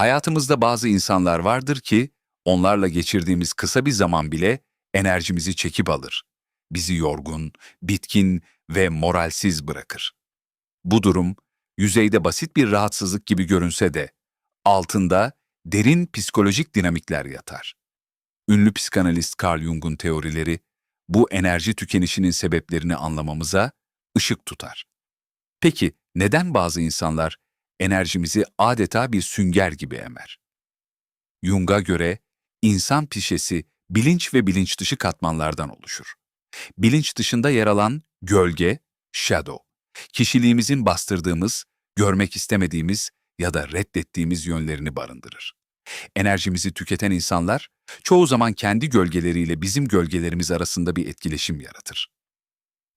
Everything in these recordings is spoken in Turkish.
Hayatımızda bazı insanlar vardır ki onlarla geçirdiğimiz kısa bir zaman bile enerjimizi çekip alır. Bizi yorgun, bitkin ve moralsiz bırakır. Bu durum yüzeyde basit bir rahatsızlık gibi görünse de altında derin psikolojik dinamikler yatar. Ünlü psikanalist Carl Jung'un teorileri bu enerji tükenişinin sebeplerini anlamamıza ışık tutar. Peki neden bazı insanlar enerjimizi adeta bir sünger gibi emer? Jung'a göre insan pişesi bilinç ve bilinç dışı katmanlardan oluşur. Bilinç dışında yer alan gölge, shadow, kişiliğimizin bastırdığımız, görmek istemediğimiz ya da reddettiğimiz yönlerini barındırır. Enerjimizi tüketen insanlar çoğu zaman kendi gölgeleriyle bizim gölgelerimiz arasında bir etkileşim yaratır.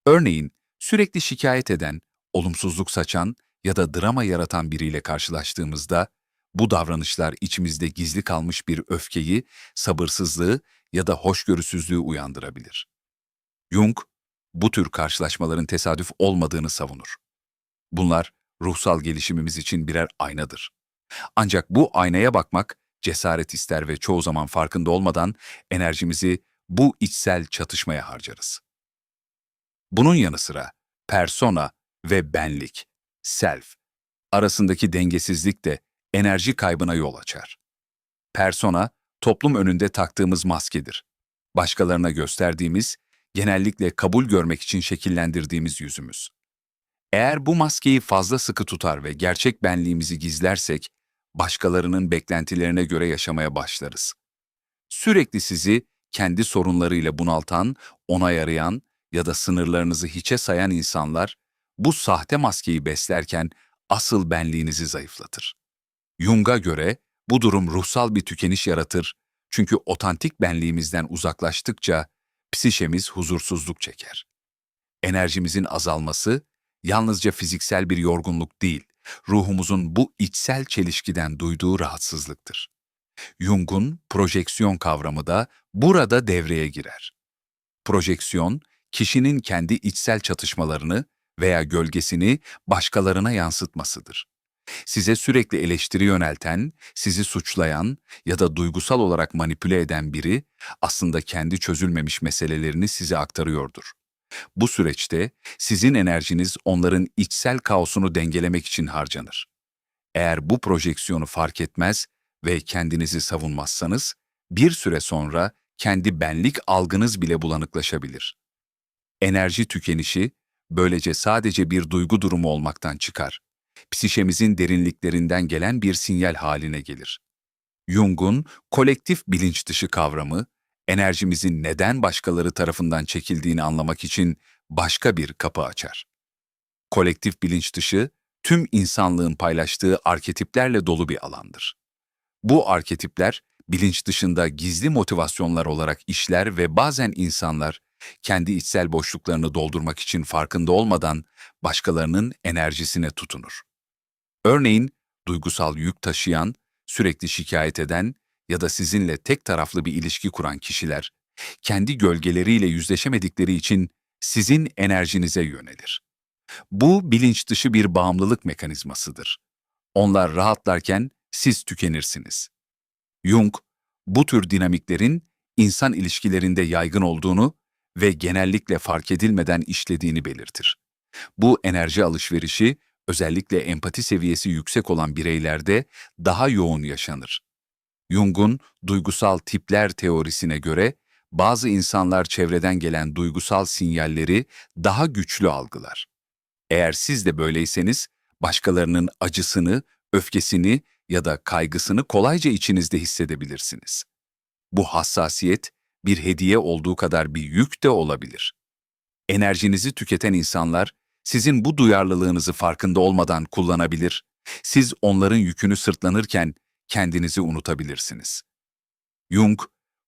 Örneğin sürekli şikayet eden, olumsuzluk saçan ya da drama yaratan biriyle karşılaştığımızda bu davranışlar içimizde gizli kalmış bir öfkeyi, sabırsızlığı ya da hoşgörüsüzlüğü uyandırabilir. Jung, bu tür karşılaşmaların tesadüf olmadığını savunur. Bunlar ruhsal gelişimimiz için birer aynadır. Ancak bu aynaya bakmak cesaret ister ve çoğu zaman farkında olmadan enerjimizi bu içsel çatışmaya harcarız. Bunun yanı sıra persona ve benlik, self arasındaki dengesizlik de enerji kaybına yol açar. Persona, toplum önünde taktığımız maskedir. Başkalarına gösterdiğimiz, genellikle kabul görmek için şekillendirdiğimiz yüzümüz. Eğer bu maskeyi fazla sıkı tutar ve gerçek benliğimizi gizlersek, başkalarının beklentilerine göre yaşamaya başlarız. Sürekli sizi kendi sorunlarıyla bunaltan, onay arayan ya da sınırlarınızı hiçe sayan insanlar, bu sahte maskeyi beslerken asıl benliğinizi zayıflatır. Jung'a göre bu durum ruhsal bir tükeniş yaratır çünkü otantik benliğimizden uzaklaştıkça psişemiz huzursuzluk çeker. Enerjimizin azalması yalnızca fiziksel bir yorgunluk değil, ruhumuzun bu içsel çelişkiden duyduğu rahatsızlıktır. Jung'un projeksiyon kavramı da burada devreye girer. Projeksiyon, kişinin kendi içsel çatışmalarını veya gölgesini başkalarına yansıtmasıdır. Size sürekli eleştiri yönelten, sizi suçlayan ya da duygusal olarak manipüle eden biri aslında kendi çözülmemiş meselelerini size aktarıyordur. Bu süreçte sizin enerjiniz onların içsel kaosunu dengelemek için harcanır. Eğer bu projeksiyonu fark etmez ve kendinizi savunmazsanız, bir süre sonra kendi benlik algınız bile bulanıklaşabilir. Enerji tükenişi böylece sadece bir duygu durumu olmaktan çıkar. Psişemizin derinliklerinden gelen bir sinyal haline gelir. Jung'un kolektif bilinç dışı kavramı, enerjimizin neden başkaları tarafından çekildiğini anlamak için başka bir kapı açar. Kolektif bilinç dışı, tüm insanlığın paylaştığı arketiplerle dolu bir alandır. Bu arketipler, bilinç dışında gizli motivasyonlar olarak işler ve bazen insanlar, kendi içsel boşluklarını doldurmak için farkında olmadan başkalarının enerjisine tutunur. Örneğin, duygusal yük taşıyan, sürekli şikayet eden ya da sizinle tek taraflı bir ilişki kuran kişiler, kendi gölgeleriyle yüzleşemedikleri için sizin enerjinize yönelir. Bu bilinç dışı bir bağımlılık mekanizmasıdır. Onlar rahatlarken siz tükenirsiniz. Jung, bu tür dinamiklerin insan ilişkilerinde yaygın olduğunu ve genellikle fark edilmeden işlediğini belirtir. Bu enerji alışverişi özellikle empati seviyesi yüksek olan bireylerde daha yoğun yaşanır. Jung'un duygusal tipler teorisine göre bazı insanlar çevreden gelen duygusal sinyalleri daha güçlü algılar. Eğer siz de böyleyseniz başkalarının acısını, öfkesini ya da kaygısını kolayca içinizde hissedebilirsiniz. Bu hassasiyet bir hediye olduğu kadar bir yük de olabilir. Enerjinizi tüketen insanlar sizin bu duyarlılığınızı farkında olmadan kullanabilir, siz onların yükünü sırtlanırken kendinizi unutabilirsiniz. Jung,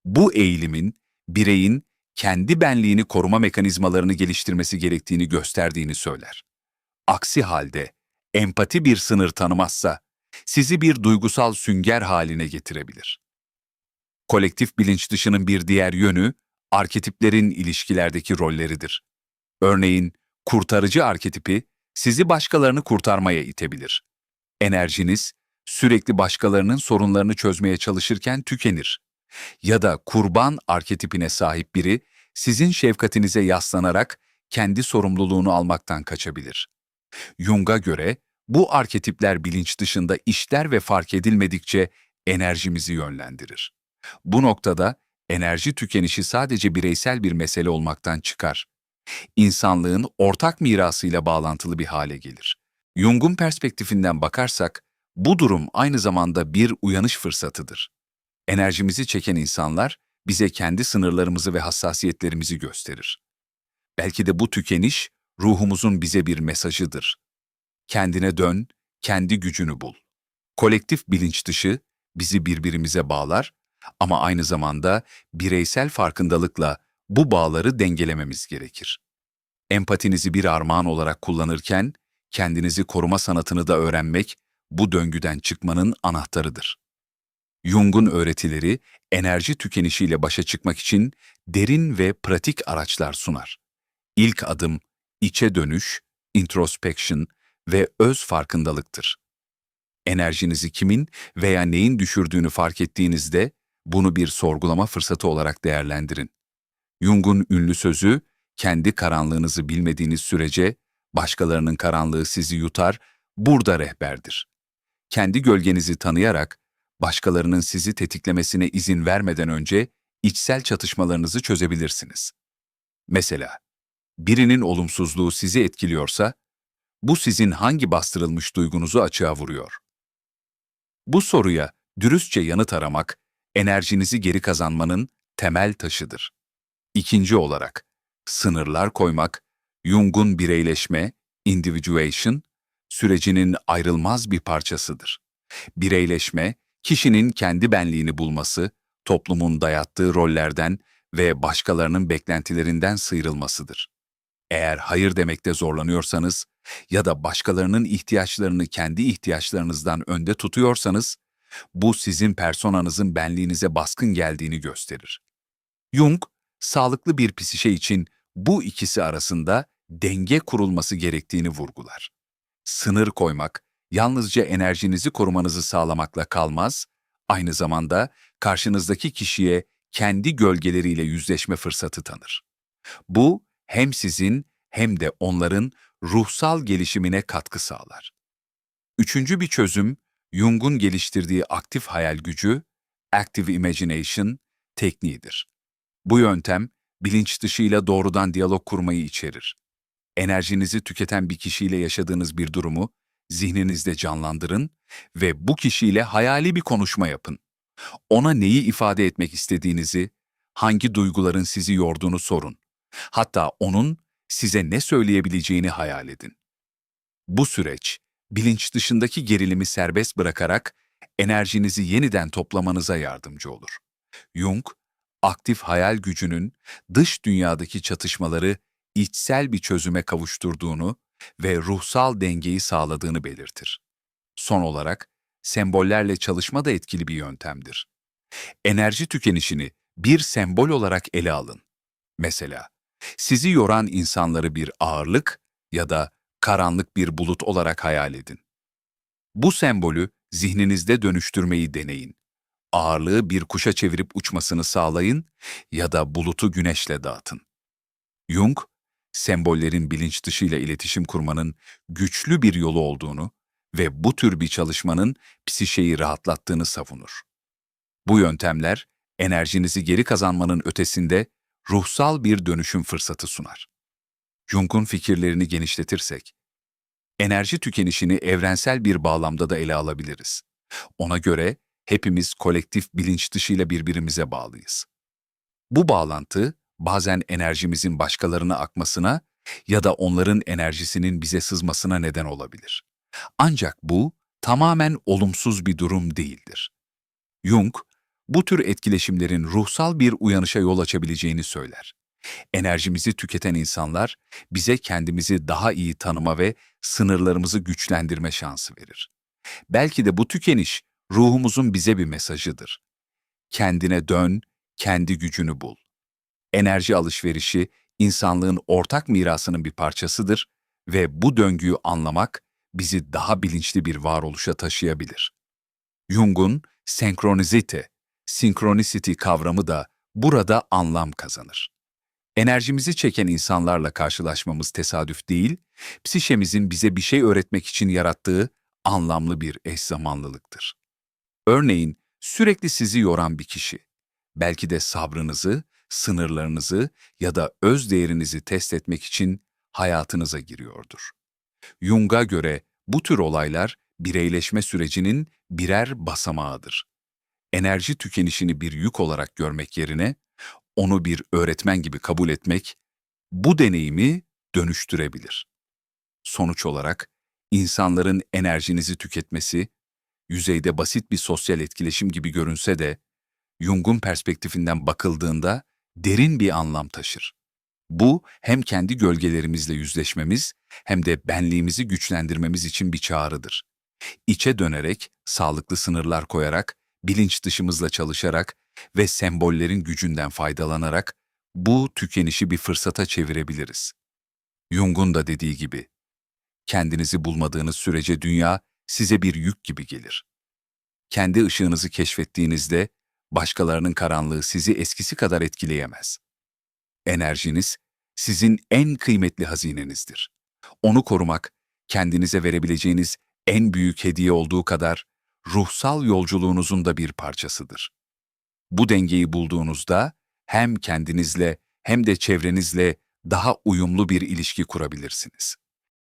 bu eğilimin bireyin kendi benliğini koruma mekanizmalarını geliştirmesi gerektiğini gösterdiğini söyler. Aksi halde empati bir sınır tanımazsa sizi bir duygusal sünger haline getirebilir. Kolektif bilinç dışının bir diğer yönü arketiplerin ilişkilerdeki rolleridir. Örneğin kurtarıcı arketipi sizi başkalarını kurtarmaya itebilir. Enerjiniz sürekli başkalarının sorunlarını çözmeye çalışırken tükenir. Ya da kurban arketipine sahip biri sizin şefkatinize yaslanarak kendi sorumluluğunu almaktan kaçabilir. Jung'a göre bu arketipler bilinç dışında işler ve fark edilmedikçe enerjimizi yönlendirir. Bu noktada enerji tükenişi sadece bireysel bir mesele olmaktan çıkar. İnsanlığın ortak mirasıyla bağlantılı bir hale gelir. Jung'un perspektifinden bakarsak, bu durum aynı zamanda bir uyanış fırsatıdır. Enerjimizi çeken insanlar bize kendi sınırlarımızı ve hassasiyetlerimizi gösterir. Belki de bu tükeniş ruhumuzun bize bir mesajıdır. Kendine dön, kendi gücünü bul. Kolektif bilinç dışı bizi birbirimize bağlar ama aynı zamanda bireysel farkındalıkla bu bağları dengelememiz gerekir. Empatinizi bir armağan olarak kullanırken kendinizi koruma sanatını da öğrenmek bu döngüden çıkmanın anahtarıdır. Jung'un öğretileri enerji tükenişiyle başa çıkmak için derin ve pratik araçlar sunar. İlk adım içe dönüş, introspection ve öz farkındalıktır. Enerjinizi kimin veya neyin düşürdüğünü fark ettiğinizde bunu bir sorgulama fırsatı olarak değerlendirin. Jung'un ünlü sözü, kendi karanlığınızı bilmediğiniz sürece başkalarının karanlığı sizi yutar, burada rehberdir. Kendi gölgenizi tanıyarak, başkalarının sizi tetiklemesine izin vermeden önce içsel çatışmalarınızı çözebilirsiniz. Mesela, birinin olumsuzluğu sizi etkiliyorsa, bu sizin hangi bastırılmış duygunuzu açığa vuruyor? Bu soruya dürüstçe yanıt aramak, enerjinizi geri kazanmanın temel taşıdır. İkinci olarak, sınırlar koymak, Jung'un bireyleşme, individuation, sürecinin ayrılmaz bir parçasıdır. Bireyleşme, kişinin kendi benliğini bulması, toplumun dayattığı rollerden ve başkalarının beklentilerinden sıyrılmasıdır. Eğer hayır demekte zorlanıyorsanız ya da başkalarının ihtiyaçlarını kendi ihtiyaçlarınızdan önde tutuyorsanız, bu sizin personanızın benliğinize baskın geldiğini gösterir. Jung, sağlıklı bir psişe için bu ikisi arasında denge kurulması gerektiğini vurgular. Sınır koymak, yalnızca enerjinizi korumanızı sağlamakla kalmaz, aynı zamanda karşınızdaki kişiye kendi gölgeleriyle yüzleşme fırsatı tanır. Bu, hem sizin hem de onların ruhsal gelişimine katkı sağlar. Üçüncü bir çözüm, Jung'un geliştirdiği aktif hayal gücü, active imagination tekniğidir. Bu yöntem, bilinç dışıyla doğrudan diyalog kurmayı içerir. Enerjinizi tüketen bir kişiyle yaşadığınız bir durumu zihninizde canlandırın ve bu kişiyle hayali bir konuşma yapın. Ona neyi ifade etmek istediğinizi, hangi duyguların sizi yorduğunu sorun. Hatta onun size ne söyleyebileceğini hayal edin. Bu süreç, bilinç dışındaki gerilimi serbest bırakarak enerjinizi yeniden toplamanıza yardımcı olur. Jung, aktif hayal gücünün dış dünyadaki çatışmaları içsel bir çözüme kavuşturduğunu ve ruhsal dengeyi sağladığını belirtir. Son olarak, sembollerle çalışma da etkili bir yöntemdir. Enerji tükenişini bir sembol olarak ele alın. Mesela, sizi yoran insanları bir ağırlık ya da karanlık bir bulut olarak hayal edin. Bu sembolü zihninizde dönüştürmeyi deneyin. Ağırlığı bir kuşa çevirip uçmasını sağlayın ya da bulutu güneşle dağıtın. Jung, sembollerin bilinç dışıyla iletişim kurmanın güçlü bir yolu olduğunu ve bu tür bir çalışmanın psişeyi rahatlattığını savunur. Bu yöntemler, enerjinizi geri kazanmanın ötesinde ruhsal bir dönüşüm fırsatı sunar. Jung'un fikirlerini genişletirsek, enerji tükenişini evrensel bir bağlamda da ele alabiliriz. Ona göre hepimiz kolektif bilinç dışıyla birbirimize bağlıyız. Bu bağlantı bazen enerjimizin başkalarına akmasına ya da onların enerjisinin bize sızmasına neden olabilir. Ancak bu tamamen olumsuz bir durum değildir. Jung, bu tür etkileşimlerin ruhsal bir uyanışa yol açabileceğini söyler. Enerjimizi tüketen insanlar bize kendimizi daha iyi tanıma ve sınırlarımızı güçlendirme şansı verir. Belki de bu tükeniş ruhumuzun bize bir mesajıdır. Kendine dön, kendi gücünü bul. Enerji alışverişi insanlığın ortak mirasının bir parçasıdır ve bu döngüyü anlamak bizi daha bilinçli bir varoluşa taşıyabilir. Jung'un senkronizite, synchronicity kavramı da burada anlam kazanır. Enerjimizi çeken insanlarla karşılaşmamız tesadüf değil, psişemizin bize bir şey öğretmek için yarattığı anlamlı bir eş zamanlılıktır. Örneğin sürekli sizi yoran bir kişi, belki de sabrınızı, sınırlarınızı ya da öz değerinizi test etmek için hayatınıza giriyordur. Jung'a göre bu tür olaylar bireyleşme sürecinin birer basamağıdır. Enerji tükenişini bir yük olarak görmek yerine onu bir öğretmen gibi kabul etmek bu deneyimi dönüştürebilir. Sonuç olarak insanların enerjinizi tüketmesi yüzeyde basit bir sosyal etkileşim gibi görünse de Jung'un perspektifinden bakıldığında derin bir anlam taşır. Bu hem kendi gölgelerimizle yüzleşmemiz hem de benliğimizi güçlendirmemiz için bir çağrıdır. İçe dönerek, sağlıklı sınırlar koyarak, bilinç dışımızla çalışarak ve sembollerin gücünden faydalanarak bu tükenişi bir fırsata çevirebiliriz. Jung'un da dediği gibi, kendinizi bulmadığınız sürece dünya size bir yük gibi gelir. Kendi ışığınızı keşfettiğinizde başkalarının karanlığı sizi eskisi kadar etkileyemez. Enerjiniz sizin en kıymetli hazinenizdir. Onu korumak, kendinize verebileceğiniz en büyük hediye olduğu kadar ruhsal yolculuğunuzun da bir parçasıdır. Bu dengeyi bulduğunuzda hem kendinizle hem de çevrenizle daha uyumlu bir ilişki kurabilirsiniz.